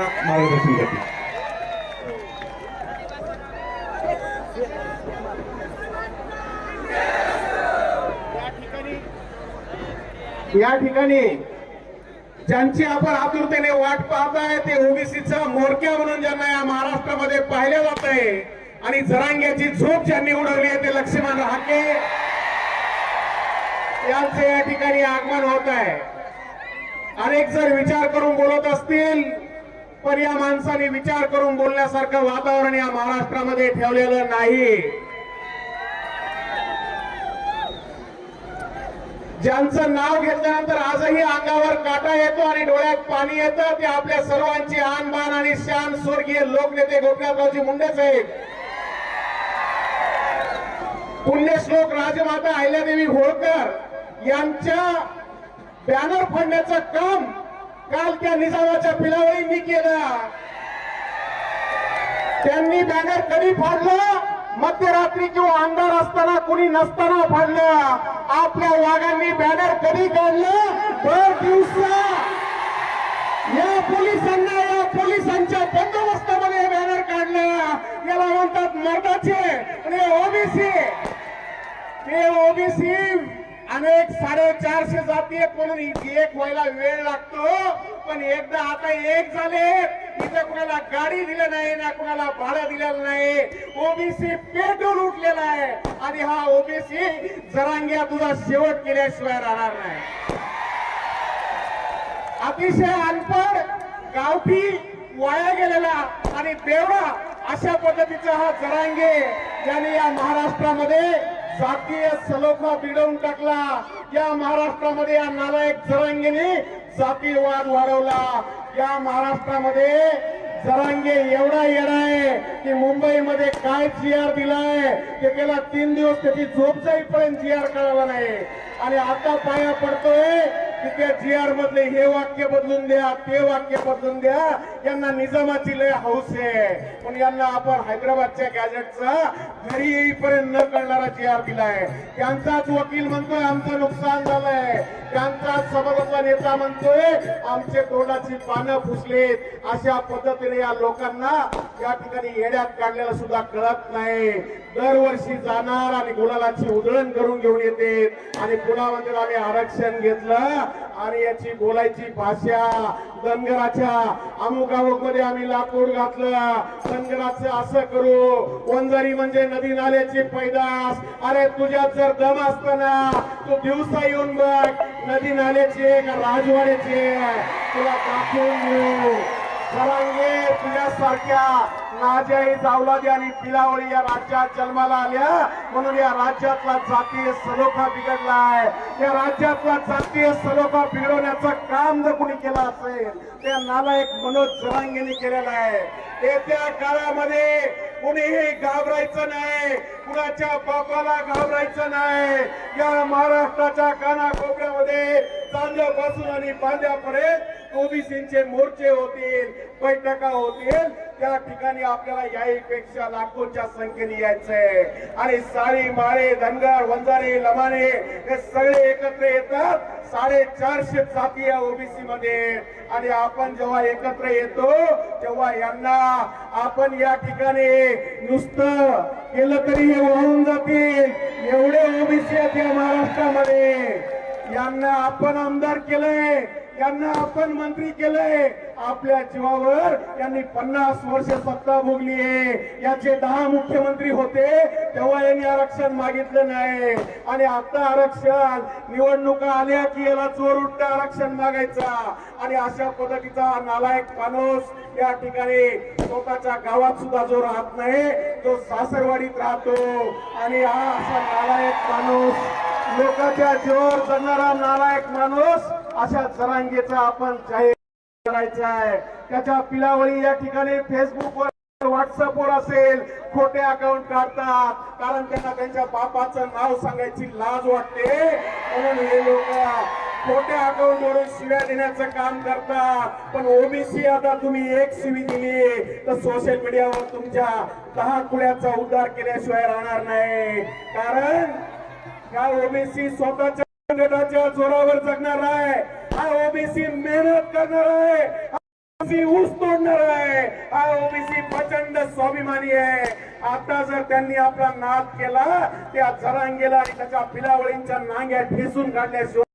मार्गदर्शन करते या ठिकाणी ज्यांची आपण आतुरतेने वाट पाहताय ते ओबीसीचा मोरक्या म्हणून ज्यांना या महाराष्ट्रामध्ये पाहिलं जात आहे आणि जरांग्याची झोप ज्यांनी उडवली आहे ते लक्ष्मण हाके यांचे या ठिकाणी आगमन होत आहे अनेक जर विचार करून बोलत असतील पण या माणसाने विचार करून बोलण्यासारखं वातावरण या महाराष्ट्रामध्ये ठेवलेलं नाही. ज्यांचं नाव घेतल्यानंतर आजही अंगावर काटा येतो आणि डोळ्यात पाणी येतं ते आपल्या सर्वांची आणबाण आणि शान स्वर्गीय लोकनेते गोपीनाथरावजी मुंडे साहेब. पुण्यश्लोक राजमाता अहिल्यादेवी होळकर यांच्या बॅनर फाडण्याचं काम काल त्या निजामाच्या पिलावळींनी केला. त्यांनी बॅनर कधी फाडलं? मध्यरात्री किंवा अंधार असताना कुणी नसताना फाडलं. आपल्या वाघांनी बॅनर कधी काढलं? दर दिवसा. या पोलिसांना या पोलिसांच्या बंदोबस्तामध्ये बॅनर काढलं. याला म्हणतात मर्दाचे. आणि ओबीसी. ते ओबीसी अनेक साडेचारशे जाती आहेत म्हणून एक व्हायला वेळ लागतो पण एकदा आता एक झाले इथं कुणाला गाडी दिलं नाही ना कुणाला भाडं दिलेलं नाही. ओबीसी पेटून उठलेला आहे आणि हा ओबीसी जरांग्या तुझा शेवट केल्याशिवाय राहणार नाही. अतिशय अनपड गावठी वाया गेलेला आणि बेवडा अशा पद्धतीचा हा जरांगे ज्याने या महाराष्ट्रामध्ये जातीय सलोखा बिडवून टाकला. या महाराष्ट्रामध्ये या नालायक जरांगेने जातीयवाद वाढवला. या महाराष्ट्रामध्ये जरांगे एवढा येणार आहे की मुंबईमध्ये काय जी आर दिलाय ते त्याला तीन दिवस त्याची झोप जाईपर्यंत जी आर कळाला नाही. आणि आता पाया पडतोय की त्या जी आर मधले हे वाक्य बदलून द्या ते वाक्य बदलून द्या. यांना निजामाची लय हौस आहे. पण यांना आपण हैदराबादच्या गॅजेटचा घरी येईपर्यंत न कळणारा जी आर दिलाय. त्यांचाच वकील म्हणतोय आमचं नुकसान झालंय. त्यांचा समाजातला नेता म्हणतोय आमचे तोंडाची पानं पुसलेत. अशा पद्धतीने या लोकांना या ठिकाणी येड्यात काढलेलं सुद्धा कळत नाही. दरवर्षी जाणार आणि गुलालाची उधळण करून घेऊन येते. आणि पुन्हा म्हणजे आम्ही आरक्षण घेतलं. आणि याची बोलायची भाषा. धनगराच्या अमुक अमुकमध्ये आम्ही लाकूड घातलं. धनगराचं असं करू. वंजारी म्हणजे नदी नाल्याची पैदास. अरे तुझ्यात जर दम असताना तू दिवसा येऊन बघ. नदी नाल्याची का राजवाड्याची. तुला दाखवून घेऊ जरांगे तुझ्यासारख्या नाजाई जावलादी आणि पिलावळी या राज्यात जन्माला आल्या. म्हणून या राज्यातला जातीय सलोखा बिघडलाय. या राज्यातला जातीय सलोखा बिघडवण्याचं काम जर कुणी केलं असेल त्या नालायक मनोज जरांगेने केलेलं आहे. येत्या काळामध्ये कुणीही घाबरायचं नाही कुणाच्या बापाला घाबरायचं नाही. या महाराष्ट्राच्या कानाकोपऱ्यामध्ये चांद्यापासून आणि बांद्यापर्यंत ओबीसीचे मोर्चे होतील बैठका होतील. त्या ठिकाणी आपल्याला याहीपेक्षा लाखोच्या संख्येने यायचंय. आणि सारी माळे धनगर वंजारे लमाणे हे सगळे एकत्र येतात. साडेचारशे जाती या ओबीसी मध्ये आणि आपण जेव्हा एकत्र येतो तेव्हा यांना आपण या ठिकाणी नुसतं केलं तरी हे वाहून जातील. एवढे ओबीसी आहेत या महाराष्ट्रामध्ये. यांना आपण आमदार केलंय यांना आपण मंत्री केलंय. आपल्या जीवावर यांनी पन्नास वर्ष सत्ता भोगली आहे. याचे दहा मुख्यमंत्री होते तेव्हा यांनी आरक्षण मागितलं नाही. आणि आता आरक्षण निवडणुका आल्या की याला चोर उठता आरक्षण मागायचा. आणि अशा पद्धतीचा नालायक माणूस या ठिकाणी स्वतःच्या गावात सुद्धा जो राहत नाही तो सासरवाडीत राहतो. आणि हा असा नालायक माणूस लोकांच्या जीवावर जगणारा नालायक माणूस अशा जरांगेचा आपण जाहीर करायचा आहे. त्याच्या पिलावळी या ठिकाणी फेसबुकवर व्हॉट्सअपवर असेल. खोटे अकाउंट काढतात. कारण त्यांना त्यांच्या बापाचं नाव सांगायची लाज वाटते. म्हणून हे लोक खोटे अकाउंट वरून शिव्या देण्याचं काम करतात. पण ओबीसी आता तुम्ही एक शिवी दिली तर सोशल मीडियावर तुमच्या दहा कुळ्याचा उद्धार केल्याशिवाय राहणार नाही. कारण या ओबीसी स्वतःच्या संघटनाच्या जोरावर जगणार आहे? हा ओबीसी मेहनत करणार आहे? ओबीसी ऊस तोडणार आहे? हा ओबीसी प्रचंड स्वाभिमानी आहे? आता जर त्यांनी आपला नाद केला त्या जरांगेला आणि त्याच्या पिलावळींच्या नांग्या ठेसून काढल्याशिवाय